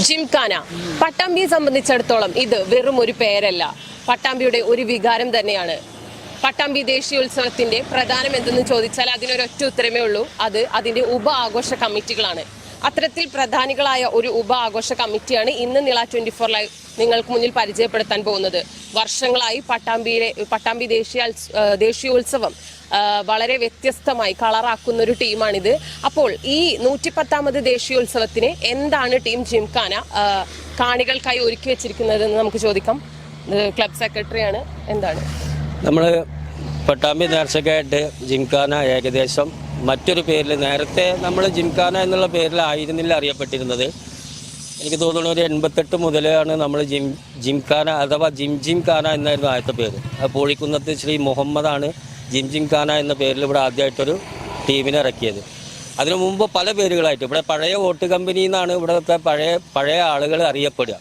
ജിംഖാന. പട്ടാമ്പിയെ സംബന്ധിച്ചിടത്തോളം ഇത് വെറും ഒരു പേരല്ല. പട്ടാമ്പിയുടെ ഒരു വികാരം തന്നെയാണ്. പട്ടാമ്പി ദേശീയോത്സവത്തിന്റെ പ്രധാനം എന്തെന്ന് ചോദിച്ചാൽ അതിനൊരൊറ്റ ഉത്തരമേ ഉള്ളൂ. അത് അതിന്റെ ഉപ ആഘോഷ കമ്മിറ്റികളാണ്. അത്തരത്തിൽ പ്രധാനികളായ ഒരു ഉപ ആഘോഷ കമ്മിറ്റിയാണ് ഇന്ന് നിള ട്വന്റി ഫോർ ലൈവ് നിങ്ങൾക്ക് മുന്നിൽ പരിചയപ്പെടുത്താൻ പോകുന്നത്. വർഷങ്ങളായി പട്ടാമ്പിയിലെ പട്ടാമ്പി ദേശീയ ദേശീയോത്സവം വളരെ വ്യത്യസ്തമായി കളറാക്കുന്ന ഒരു ടീമാണിത്. അപ്പോൾ ഈ നൂറ്റിപ്പത്താമത് ദേശീയോത്സവത്തിന് എന്താണ് ടീം ജിംഖാന കാണികൾക്കായി ഒരുക്കി വെച്ചിരിക്കുന്നത് എന്ന് നമുക്ക് ചോദിക്കാം. ക്ലബ് സെക്രട്ടറിയാണ്. എന്താണ്? നമ്മൾ പട്ടാമ്പി നേർച്ചക്കായിട്ട് ജിംഖാന ഏകദേശം മറ്റൊരു പേരിൽ നേരത്തെ നമ്മൾ ജിംഖാന എന്നുള്ള പേരിലായിരുന്നില്ല അറിയപ്പെട്ടിരുന്നത്. എനിക്ക് തോന്നുന്നു ഒരു എൺപത്തെട്ട് മുതലാണ് നമ്മൾ ജിം ജിംഖാന അഥവാ ജിം ജിം ഖാന എന്നായിരുന്നു ആദ്യത്തെ പേര്. പോളിക്കുന്നത്ത് ശ്രീ മുഹമ്മദാണ് ജിം ജിം ഖാന എന്ന പേരിൽ ഇവിടെ ആദ്യമായിട്ടൊരു ടീമിനെ ഇറക്കിയത്. അതിനു മുമ്പ് പല പേരുകളായിട്ട് ഇവിടെ പഴയ വോട്ട് കമ്പനി എന്നാണ് ഇവിടുത്തെ പഴയ പഴയ ആളുകൾ അറിയപ്പെടുക.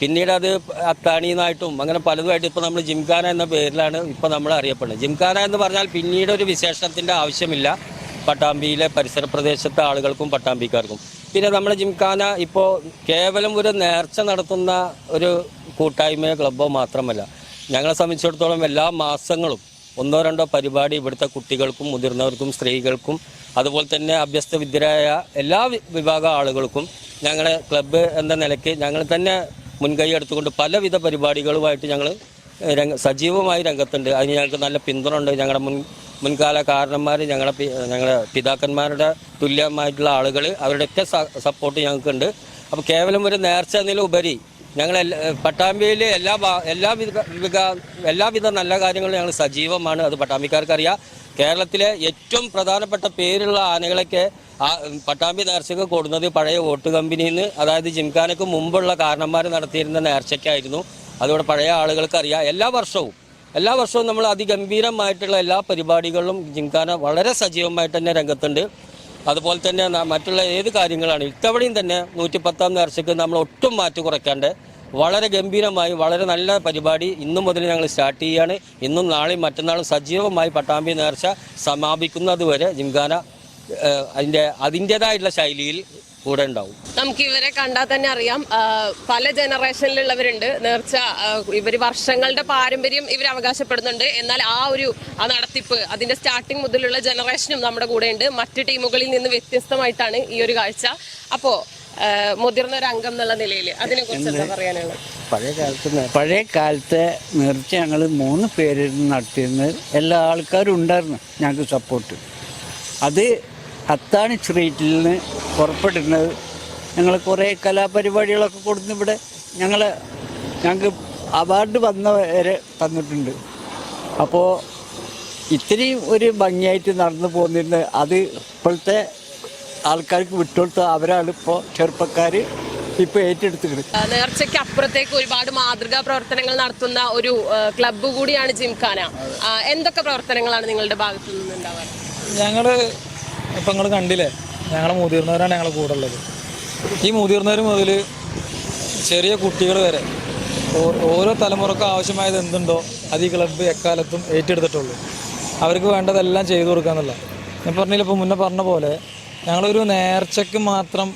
പിന്നീട് അത് അത്താണി എന്നായിട്ടും അങ്ങനെ പലതുമായിട്ട് ഇപ്പോൾ നമ്മൾ ജിംഖാന എന്ന പേരിലാണ് ഇപ്പോൾ നമ്മൾ അറിയപ്പെടുന്നത്. ജിംഖാന എന്ന് പറഞ്ഞാൽ പിന്നീട് ഒരു വിശേഷണത്തിന്റെ ആവശ്യമില്ല. പട്ടാമ്പിയിലെ പരിസര പ്രദേശത്തെ ആളുകൾക്കും പട്ടാമ്പിക്കാർക്കും. പിന്നെ നമ്മുടെ ജിംഖാന ഇപ്പോൾ കേവലം ഒരു നേർച്ച നടത്തുന്ന ഒരു കൂട്ടായ്മയോ ക്ലബ്ബോ മാത്രമല്ല. ഞങ്ങളെ സംബന്ധിച്ചിടത്തോളം എല്ലാ മാസങ്ങളും ഒന്നോ രണ്ടോ പരിപാടി ഇവിടുത്തെ കുട്ടികൾക്കും മുതിർന്നവർക്കും സ്ത്രീകൾക്കും അതുപോലെ തന്നെ അഭ്യസ്ത വിദ്യരായ എല്ലാ വിഭാഗ ആളുകൾക്കും ഞങ്ങളുടെ ക്ലബ്ബ് എന്ന നിലയ്ക്ക് ഞങ്ങൾ തന്നെ മുൻകൈ എടുത്തുകൊണ്ട് പലവിധ പരിപാടികളുമായിട്ട് ഞങ്ങൾ സജീവമായി രംഗത്തുണ്ട്. അതിന് ഞങ്ങൾക്ക് നല്ല പിന്തുണ ഉണ്ട് ഞങ്ങളുടെ മുൻ മുൻകാല കാരണന്മാർ ഞങ്ങളുടെ ഞങ്ങളുടെ പിതാക്കന്മാരുടെ തുല്യമായിട്ടുള്ള ആളുകൾ അവരുടെയൊക്കെ സപ്പോർട്ട് ഞങ്ങൾക്കുണ്ട്. അപ്പോൾ കേവലം ഒരു നേർച്ച എന്നതിലുപരി ഞങ്ങൾ പട്ടാമ്പിയിൽ എല്ലാ എല്ലാ എല്ലാവിധ എല്ലാവിധ നല്ല കാര്യങ്ങളും ഞങ്ങൾ സജീവമാണ്. അത് പട്ടാമ്പിക്കാർക്കറിയാം. കേരളത്തിലെ ഏറ്റവും പ്രധാനപ്പെട്ട പേരുള്ള ആനകളൊക്കെ പട്ടാമ്പി നേർച്ചയ്ക്ക് കൊടുക്കുന്നത് പഴയ വോട്ട് കമ്പനിയിൽ നിന്ന് അതായത് ജിംഖാനക്ക് മുമ്പുള്ള കാരണന്മാർ നടത്തിയിരുന്ന നേർച്ചയ്ക്കായിരുന്നു. അതുകൊണ്ട് പഴയ ആളുകൾക്ക് അറിയാം എല്ലാ വർഷവും എല്ലാ വർഷവും നമ്മൾ അതിഗംഭീരമായിട്ടുള്ള എല്ലാ പരിപാടികളിലും ജിംഖാന വളരെ സജീവമായിട്ട് തന്നെ രംഗത്തുണ്ട്. അതുപോലെ തന്നെ മറ്റുള്ള ഏത് കാര്യങ്ങളാണ് ഇത്തവണയും തന്നെ നൂറ്റിപ്പത്താം നേർച്ചയ്ക്ക് നമ്മൾ ഒട്ടും മാറ്റി കുറയ്ക്കാണ്ട് വളരെ ഗംഭീരമായി വളരെ നല്ല പരിപാടി ഇന്നു മുതൽ ഞങ്ങൾ സ്റ്റാർട്ട് ചെയ്യുകയാണ് ഇന്നും നാളെയും മറ്റന്നാളും സജീവമായി പട്ടാമ്പി നേർച്ച സമാപിക്കുന്നതുവരെ ജിംഖാന അതിന്റെ അതിന്റേതായിട്ടുള്ള ശൈലിയിൽ കൂടെ ഉണ്ടാവും. നമുക്ക് ഇവരെ കണ്ടാൽ തന്നെ അറിയാം. പല ജനറേഷനിലുള്ളവരുണ്ട്. നേർച്ച ഇവർ വർഷങ്ങളുടെ പാരമ്പര്യം ഇവർ അവകാശപ്പെടുന്നുണ്ട്. എന്നാൽ ആ ഒരു ആ നടത്തിപ്പ് അതിന്റെ സ്റ്റാർട്ടിങ് മുതലുള്ള ജനറേഷനും നമ്മുടെ കൂടെ ഉണ്ട് മറ്റ് ടീമുകളിൽ നിന്ന് വ്യത്യസ്തമായിട്ടാണ് ഈ ഒരു കാഴ്ച. അപ്പോ മുതിർന്ന ഒരു അംഗം എന്നുള്ള നിലയിൽ അതിനെ കുറിച്ച് എന്താ പറയാനുള്ളത്? പഴയ കാലത്ത് പഴയ കാലത്തെ നേർച്ച ഞങ്ങൾ മൂന്ന് പേര് നടത്തിയിരുന്നത് എല്ലാ ആൾക്കാരും ഉണ്ടായിരുന്നു ഞങ്ങൾക്ക് സപ്പോർട്ട് അത് അത്താണി സ്ട്രീറ്റിൽ നിന്ന് പുറപ്പെടുന്നത് ഞങ്ങൾ കുറേ കലാപരിപാടികളൊക്കെ കൊടുന്ന് ഇവിടെ ഞങ്ങൾ ഞങ്ങൾക്ക് അവാർഡ് വന്നവരെ തന്നിട്ടുണ്ട്. അപ്പോൾ ഇത്രയും ഒരു ഭംഗിയായിട്ട് നടന്നു പോകുന്നിരുന്നത് അത് ഇപ്പോഴത്തെ ആൾക്കാർക്ക് വിട്ടുകൊടുത്ത അവരാണ് ഇപ്പോൾ ചെറുപ്പക്കാർ ഇപ്പോൾ ഏറ്റെടുത്തിട്ടുണ്ട് നേർച്ചയ്ക്ക് അപ്പുറത്തേക്ക് ഒരുപാട് മാതൃകാ പ്രവർത്തനങ്ങൾ നടത്തുന്ന ഒരു ക്ലബ്ബ് കൂടിയാണ് ജിംഖാന. എന്തൊക്കെ പ്രവർത്തനങ്ങളാണ് നിങ്ങളുടെ ഭാഗത്തു നിന്നുണ്ടാവുക ഞങ്ങൾ ഇപ്പം നിങ്ങൾ കണ്ടില്ലേ? ഞങ്ങൾ മുതിർന്നവരാണ് ഞങ്ങളെ കൂടെ ഉള്ളത്. ഈ മുതിർന്നവർ മുതൽ ചെറിയ കുട്ടികൾ വരെ ഓരോ തലമുറക്കും ആവശ്യമായത് എന്തുണ്ടോ അത് ഈ ക്ലബ്ബ് എക്കാലത്തും ഏറ്റെടുത്തിട്ടുള്ളൂ. അവർക്ക് വേണ്ടതെല്ലാം ചെയ്തു കൊടുക്കാന്നുള്ള ഞാൻ പറഞ്ഞില്ല ഇപ്പോൾ മുന്നേ പറഞ്ഞ പോലെ ഞങ്ങളൊരു നേർച്ചയ്ക്ക് മാത്രം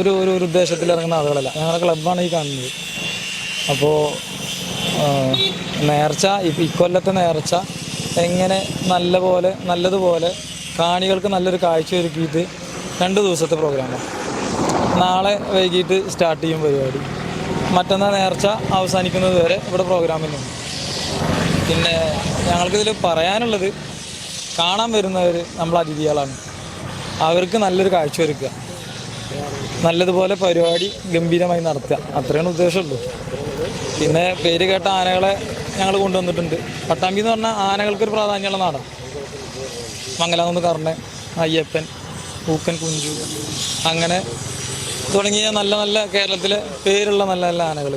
ഒരു ഒരു ഉദ്ദേശത്തിൽ ഇറങ്ങുന്ന ആളുകളല്ല. ഞങ്ങളുടെ ക്ലബ്ബാണ് ഈ കാണുന്നത്. അപ്പോൾ നേർച്ച ഇക്കൊല്ലത്തെ നേർച്ച എങ്ങനെ നല്ല പോലെ നല്ലതുപോലെ കാണികൾക്ക് നല്ലൊരു കാഴ്ച ഒരുക്കിയിട്ട് രണ്ട് ദിവസത്തെ പ്രോഗ്രാമാണ്. നാളെ വൈകിട്ട് സ്റ്റാർട്ട് ചെയ്യും പരിപാടി. മറ്റന്നാൾ നേർച്ച അവസാനിക്കുന്നത് വരെ ഇവിടെ പ്രോഗ്രാമിലുണ്ട് പിന്നെ ഞങ്ങൾക്കിതിൽ പറയാനുള്ളത് കാണാൻ വരുന്നവർ നമ്മൾ അതിഥികളാണ്. അവർക്ക് നല്ലൊരു കാഴ്ച ഒരുക്കുക നല്ലതുപോലെ പരിപാടി ഗംഭീരമായി നടത്തുക. അത്രയാണ് ഉദ്ദേശമുള്ളൂ. പിന്നെ പേര് കേട്ട ആനകളെ ഞങ്ങൾ കൊണ്ടുവന്നിട്ടുണ്ട്. പട്ടാമ്പി എന്ന് പറഞ്ഞാൽ ആനകൾക്കൊരു പ്രാധാന്യമുള്ള നാടാണ് മംഗലാകുന്ന് കർണൻ അയ്യപ്പൻ പൂക്കൻ കുഞ്ചു. അങ്ങനെ തുടങ്ങിയ നല്ല നല്ല കേരളത്തിലെ പേരുള്ള നല്ല നല്ല ആനകൾ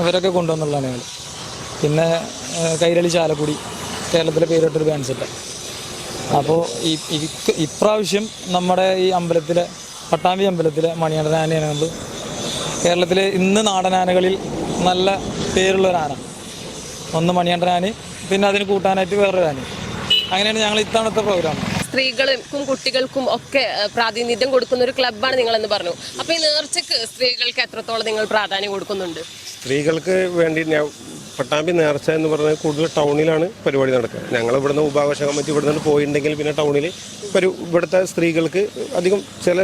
അവരൊക്കെ കൊണ്ടുവന്നുള്ള ആനകൾ പിന്നെ കൈരളി ചാലക്കുടി കേരളത്തിലെ പേരിട്ടൊരു ബാൻഡ് അപ്പോൾ ഈ ഇപ്രാവശ്യം നമ്മുടെ ഈ അമ്പലത്തിലെ പട്ടാമ്പി അമ്പലത്തിലെ മണിയണ്ടൻ ആനയാണ് നമ്മൾ കേരളത്തിലെ ഇന്ന് നാടനാനകളിൽ നല്ല പേരുള്ളൊരാന. ഒന്ന് മണിയണ്ടൻ പിന്നെ അതിന് കൂട്ടാനായിട്ട് വേറൊരു ആന. അങ്ങനെയാണ് ഞങ്ങൾ ഇത്തവണത്തെ പ്രോഗ്രാം സ്ത്രീകൾക്കും കുട്ടികൾക്കും ഒക്കെ പ്രാതിനിധ്യം കൊടുക്കുന്ന ഒരു ക്ലബ്ബാണ് നിങ്ങളെന്ന് പറഞ്ഞു. അപ്പൊ ഈ നേർച്ചക്ക് സ്ത്രീകൾക്ക് എത്രത്തോളം നിങ്ങൾ പ്രാധാന്യം കൊടുക്കുന്നുണ്ട്? സ്ത്രീകൾക്ക് വേണ്ടി ഞാൻ പട്ടാമ്പി നേർച്ച എന്ന് പറഞ്ഞാൽ കൂടുതൽ ടൗണിലാണ് പരിപാടി നടക്കുക. ഞങ്ങൾ ഇവിടുന്ന് ഉപാഘോഷ കമ്മിറ്റി ഇവിടുന്ന് പോയിട്ടുണ്ടെങ്കിൽ പിന്നെ ടൗണിൽ പരി ഇവിടുത്തെ സ്ത്രീകൾക്ക് അധികം ചില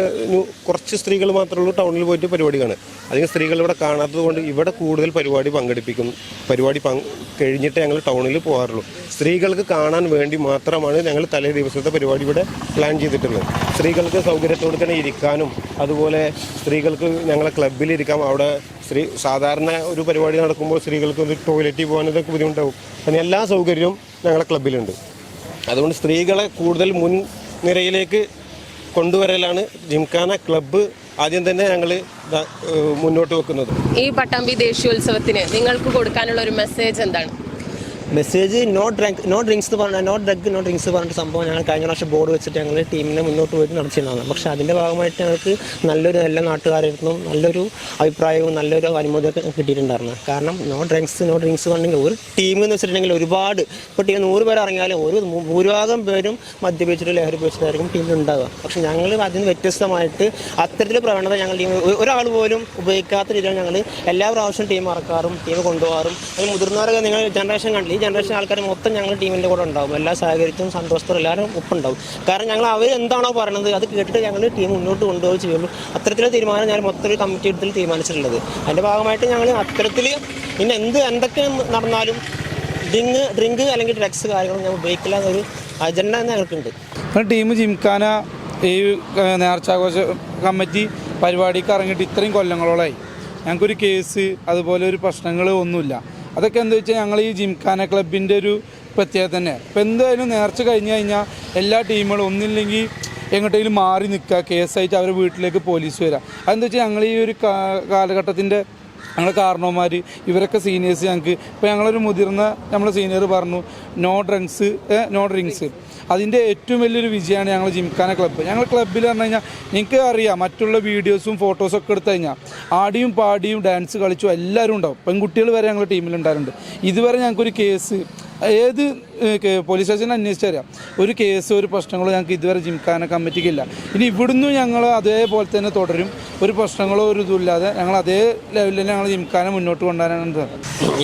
കുറച്ച് സ്ത്രീകൾ മാത്രമേ ഉള്ളൂ ടൗണിൽ പോയിട്ട് പരിപാടി കാണുക. അധികം സ്ത്രീകൾ ഇവിടെ കാണാത്തത് ഇവിടെ കൂടുതൽ പരിപാടി പങ്കെടുപ്പിക്കും. പരിപാടി കഴിഞ്ഞിട്ട് ഞങ്ങൾ ടൗണിൽ പോകാറുള്ളൂ. സ്ത്രീകൾക്ക് കാണാൻ വേണ്ടി മാത്രമാണ് ഞങ്ങൾ തലേ ദിവസത്തെ പരിപാടി ഇവിടെ പ്ലാൻ ചെയ്തിട്ടുള്ളത്. സ്ത്രീകൾക്ക് സൗകര്യത്തോടെ തന്നെ ഇരിക്കാനും അതുപോലെ സ്ത്രീകൾക്ക് ഞങ്ങളെ ക്ലബ്ബിൽ ഇരിക്കാം. അവിടെ സ്ത്രീ സാധാരണ ഒരു പരിപാടി നടക്കുമ്പോൾ സ്ത്രീകൾക്ക് ഒന്ന് ടോയ്ലറ്റിൽ പോകാൻ ഇതൊക്കെ ബുദ്ധിമുട്ടാവും. അങ്ങനെ എല്ലാ സൗകര്യവും ഞങ്ങളുടെ ക്ലബിലുണ്ട് അതുകൊണ്ട് സ്ത്രീകളെ കൂടുതൽ മുൻ നിരയിലേക്ക് കൊണ്ടുവരലാണ് ജിംഖാന ക്ലബ്ബ് ആദ്യം തന്നെ ഞങ്ങൾ മുന്നോട്ട് വെക്കുന്നത്. ഈ പട്ടാമ്പി ദേശീയോത്സവത്തിന് നിങ്ങൾക്ക് കൊടുക്കാനുള്ള ഒരു മെസ്സേജ് എന്താണ്? Message no drunk no drinks എന്ന് പറഞ്ഞാൽ നോ ഡ്രഗ് നോ ഡ്രിങ്ക്സ് പറഞ്ഞിട്ട് സംഭവം ഞങ്ങൾ കഴിഞ്ഞ പ്രാവശ്യം ബോർഡ് വെച്ചിട്ട് ഞങ്ങൾ ടീമിനെ മുന്നോട്ട് പോയിട്ട് നടത്തിയിരുന്നതാണ് പക്ഷേ അതിന്റെ ഭാഗമായിട്ട് ഞങ്ങൾക്ക് നല്ലൊരു നല്ല നാട്ടുകാരായിരുന്നു. നല്ലൊരു അഭിപ്രായവും നല്ലൊരു അനുമതിയൊക്കെ കിട്ടിയിട്ടുണ്ടായിരുന്നു. കാരണം നോ ഡ്രിങ്ക്സ് നോ ഡ്രിങ്ക്സ് പറഞ്ഞെങ്കിൽ ഒരു ടീം എന്ന് വെച്ചിട്ടുണ്ടെങ്കിൽ ഒരുപാട് ഇപ്പോൾ ടീം നൂറ് പേർ ഇറങ്ങിയാലും ഒരു ഭൂരിഭാഗം പേരും മദ്യപിച്ചിട്ട് ലഹരി ഉപയോഗിച്ചിട്ടായിരിക്കും ടീമിൽ ഉണ്ടാവുക. പക്ഷേ ഞങ്ങൾ അതിന് വ്യത്യസ്തമായിട്ട് അത്തരത്തിൽ പ്രവണത ഞങ്ങൾ ടീം ഒരാൾ പോലും ഉപയോഗിക്കാത്ത രീതിയിൽ ഞങ്ങൾ എല്ലാ പ്രാവശ്യവും ടീം ഇറക്കാറും ടീം കൊണ്ടുപോകാറും. അതിൽ മുതിർന്നവരൊക്കെ നിങ്ങൾ ജനറേഷൻ കണ്ടില്ല? ജനറേഷൻ ആൾക്കാർ മൊത്തം ഞങ്ങൾ ടീമിന്റെ കൂടെ ഉണ്ടാവും. എല്ലാ സഹകരിച്ചും സന്തോഷത്തോടെ എല്ലാവരും ഒപ്പുണ്ടാവും. കാരണം ഞങ്ങൾ അവർ എന്താണോ പറയുന്നത് അത് കേട്ടിട്ട് ഞങ്ങൾ ടീം മുന്നോട്ട് കൊണ്ടുപോയി ചെയ്യുള്ളൂ. അത്തരത്തിലെ തീരുമാനം ഞാൻ മൊത്തം ഒരു കമ്മിറ്റി എടുത്തിൽ തീരുമാനിച്ചിട്ടുള്ളത്. അതിന്റെ ഭാഗമായിട്ട് ഞങ്ങൾ അത്തരത്തിൽ ഇനി എന്ത് എന്തൊക്കെ നടന്നാലും ഡ്രിങ്ക് ഡ്രിങ്ക് അല്ലെങ്കിൽ ഡ്രഗ്സ് കാര്യങ്ങൾ ഞാൻ ഉപയോഗിക്കില്ല എന്നൊരു അജണ്ട ഞങ്ങൾക്കുണ്ട്. പിന്നെ ടീം ജിംഖാന ഈ നേർച്ചാഘോഷ കമ്മിറ്റി പരിപാടിക്ക് ഇറങ്ങിയിട്ട് ഇത്രയും കൊല്ലങ്ങളോളായി. ഞങ്ങൾക്കൊരു കേസ് അതുപോലെ ഒരു പ്രശ്നങ്ങൾ ഒന്നുമില്ല. അതൊക്കെ എന്താ വെച്ചാൽ ഞങ്ങൾ ഈ ജിംഖാന ക്ലബിന്റെ ഒരു പ്രത്യേകത തന്നെ ഇപ്പം എന്തായാലും നേർച്ച കഴിഞ്ഞ് കഴിഞ്ഞാൽ എല്ലാ ടീമുകളും ഒന്നില്ലെങ്കിൽ എങ്ങോട്ടെങ്കിലും മാറി നിൽക്കുക കേസായിട്ട് അവരുടെ വീട്ടിലേക്ക് പോലീസ് വരിക അതെന്താ വെച്ചാൽ ഞങ്ങൾ ഈ ഒരു കാലഘട്ടത്തിന്റെ ഞങ്ങളെ കാരണവന്മാർ ഇവരൊക്കെ സീനിയേഴ്സ് ഞങ്ങൾക്ക് ഇപ്പോൾ ഞങ്ങളൊരു മുതിർന്ന നമ്മളെ സീനിയർ പറഞ്ഞു നോ ഡ്രങ്ക്സ് നോ ഡ്രിങ്ക്സ് അതിന്റെ ഏറ്റവും വലിയൊരു വിജയമാണ് ഞങ്ങൾ ജിംഖാന ക്ലബ്ബ് ഞങ്ങൾ ക്ലബ്ബിൽ പറഞ്ഞു കഴിഞ്ഞാൽ നിങ്ങൾക്ക് അറിയാം മറ്റുള്ള വീഡിയോസും ഫോട്ടോസും ഒക്കെ എടുത്തു കഴിഞ്ഞാൽ ആടിയും പാടിയും ഡാൻസ് കളിച്ചും എല്ലാവരും ഉണ്ടാവും. പെൺകുട്ടികൾ വരെ ഞങ്ങളുടെ ടീമിലുണ്ടായിരുന്നുണ്ട് ഇതുവരെ ഞങ്ങൾക്കൊരു കേസ് ഏത് പോലീസ് സ്റ്റേഷൻ സ്റ്റേഷനിൽ അന്വേഷിച്ചറിയാം ഒരു കേസോ ഒരു പ്രശ്നങ്ങളോ ഞങ്ങൾക്ക് ഇതുവരെ ജിംഖാന കമ്മിറ്റിക്കില്ല. ഇനി ഇവിടുന്ന് ഞങ്ങൾ അതേപോലെ തന്നെ തുടരും. ഒരു പ്രശ്നങ്ങളോ ഒരു ഇതുമില്ലാതെ ഞങ്ങൾ അതേ ലെവലിൽ ഞങ്ങൾ ജിംഖാന മുന്നോട്ട് കൊണ്ടുവരാനാണ്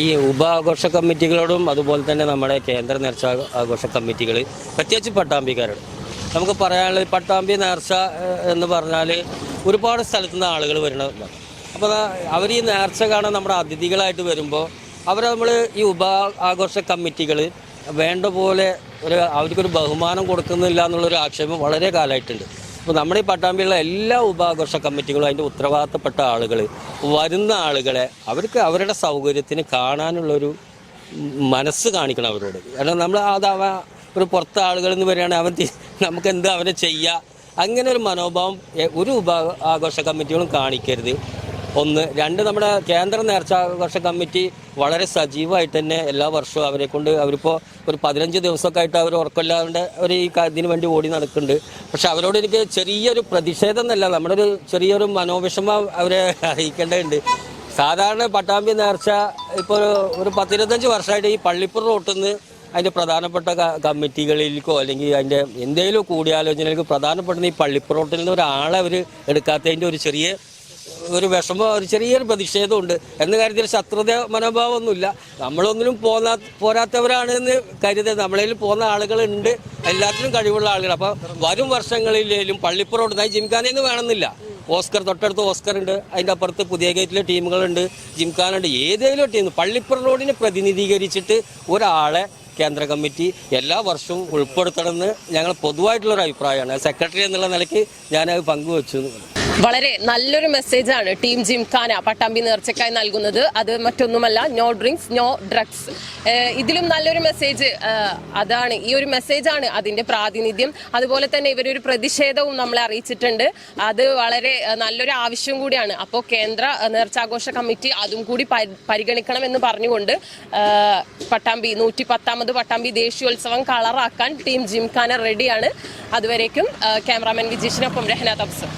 ഈ ഉപാഘോഷ കമ്മിറ്റികളോടും അതുപോലെ തന്നെ നമ്മുടെ കേന്ദ്ര നേർച്ച ആഘോഷ കമ്മിറ്റികൾ പ്രത്യേകിച്ച് പട്ടാമ്പിക്കാരോട്. നമുക്ക് പറയാനുള്ളത് പട്ടാമ്പി നേർച്ച എന്ന് പറഞ്ഞാൽ ഒരുപാട് സ്ഥലത്തു നിന്ന് ആളുകൾ വരുന്നതാണ് അപ്പോൾ അവർ ഈ നേർച്ച കാണാൻ നമ്മുടെ അതിഥികളായിട്ട് വരുമ്പോൾ അവർ നമ്മൾ ഈ ഉപ ആഘോഷ കമ്മിറ്റികൾ വേണ്ട പോലെ ഒരു അവർക്കൊരു ബഹുമാനം കൊടുക്കുന്നില്ല എന്നുള്ളൊരു ആക്ഷേപം വളരെ കാലമായിട്ടുണ്ട്. അപ്പോൾ നമ്മുടെ ഈ പട്ടാമ്പിയുള്ള എല്ലാ ഉപാഘോഷ കമ്മിറ്റികളും അതിന്റെ ഉത്തരവാദിത്തപ്പെട്ട ആളുകൾ വരുന്ന ആളുകളെ അവർക്ക് അവരുടെ സൗകര്യത്തിന് കാണാനുള്ളൊരു മനസ്സ് കാണിക്കണം അവരോട്. കാരണം നമ്മൾ അത് അവ ഒരു പുറത്തെ ആളുകളിൽ നിന്ന് വരികയാണെങ്കിൽ അവൻ നമുക്ക് എന്ത് അവനെ ചെയ്യുക അങ്ങനെ ഒരു മനോഭാവം ഒരു ഉപ ആഘോഷ കമ്മിറ്റികളും കാണിക്കരുത്. ഒന്ന്. രണ്ട് നമ്മുടെ കേന്ദ്ര നേർച്ചാഘോഷ കമ്മിറ്റി വളരെ സജീവമായിട്ട് തന്നെ എല്ലാ വർഷവും അവരെ കൊണ്ട് അവരിപ്പോൾ ഒരു പതിനഞ്ച് ദിവസമൊക്കെ ആയിട്ട് അവർ ഉറക്കമില്ലാണ്ട് അവർ ഈ ഇതിന് വേണ്ടി ഓടി നടക്കുന്നുണ്ട്. പക്ഷെ അവരോട് എനിക്ക് ചെറിയൊരു പ്രതിഷേധം എന്നല്ല നമ്മുടെ ഒരു ചെറിയൊരു മനോവിഷമം അവരെ അറിയിക്കേണ്ടതുണ്ട്. സാധാരണ പട്ടാമ്പി നേർച്ച ഇപ്പോൾ ഒരു- പത്തിരുപത്തഞ്ച് വർഷമായിട്ട് ഈ പള്ളിപ്പുറ റോട്ടിൽ നിന്ന് അതിന്റെ പ്രധാനപ്പെട്ട കമ്മിറ്റികളിലേക്കോ അല്ലെങ്കിൽ അതിന്റെ എന്തെങ്കിലും കൂടിയാലോചനകൾക്ക് പ്രധാനപ്പെട്ട ഈ പള്ളിപ്പുറോട്ടിൽ നിന്ന് ഒരാളെ അവർ എടുക്കാത്തതിന്റെ ഒരു ചെറിയ ഒരു വിഷമം ഒരു ചെറിയൊരു പ്രതിഷേധമുണ്ട്. എന്ന കാര്യത്തിൽ ശത്രുത മനോഭാവമൊന്നുമില്ല. നമ്മളൊന്നിനും പോന്നാ പോരാത്തവരാണ് എന്ന് കരുതി. നമ്മളിൽ പോകുന്ന ആളുകളുണ്ട്. എല്ലാത്തിനും കഴിവുള്ള ആളുകൾ. അപ്പോൾ വരും വർഷങ്ങളിലേലും പള്ളിപ്പുറം ഉണ്ട്. ജിംഖാനയെന്ന് വേണമെന്നില്ല. ഓസ്കർ തൊട്ടടുത്ത് ഓസ്കർ ഉണ്ട്. അതിന്റെ അപ്പുറത്ത് പുതിയ ഗേറ്റിലെ ടീമുകളുണ്ട്. ജിംഖാനുണ്ട്. ഏതെങ്കിലും ടീം. പള്ളിപ്പുറ റോഡിനെ പ്രതിനിധീകരിച്ചിട്ട് ഒരാളെ കേന്ദ്ര കമ്മിറ്റി എല്ലാ വർഷവും ഉൾപ്പെടുത്തണമെന്ന് ഞങ്ങൾ പൊതുവായിട്ടുള്ളൊരു അഭിപ്രായമാണ്. സെക്രട്ടറി എന്നുള്ള നിലയ്ക്ക് ഞാനത് പങ്കുവച്ചു. വളരെ നല്ലൊരു മെസ്സേജാണ് ടീം ജിംഖാന പട്ടാമ്പി നേർച്ചക്കായി നൽകുന്നത്. അത് മറ്റൊന്നുമല്ല നോ ഡ്രിങ്ക്സ് നോ ഡ്രഗ്സ് ഇതിലും നല്ലൊരു മെസ്സേജ് അതാണ്. ഈ ഒരു മെസ്സേജാണ് അതിന്റെ പ്രാതിനിധ്യം. അതുപോലെ തന്നെ ഇവരൊരു പ്രതിഷേധവും നമ്മളെ അറിയിച്ചിട്ടുണ്ട്. അത് വളരെ നല്ലൊരു ആവശ്യം കൂടിയാണ്. അപ്പോൾ കേന്ദ്ര നേർച്ചാഘോഷ കമ്മിറ്റി അതും കൂടി പരിഗണിക്കണമെന്ന് പറഞ്ഞുകൊണ്ട് പട്ടാമ്പി നൂറ്റി പത്താമത് പട്ടാമ്പി ദേശീയോത്സവം കളറാക്കാൻ ടീം ജിംഖാന റെഡിയാണ് അതുവരേക്കും ക്യാമറാമാൻ വിജീഷിനൊപ്പം രഹന തബ്സ്.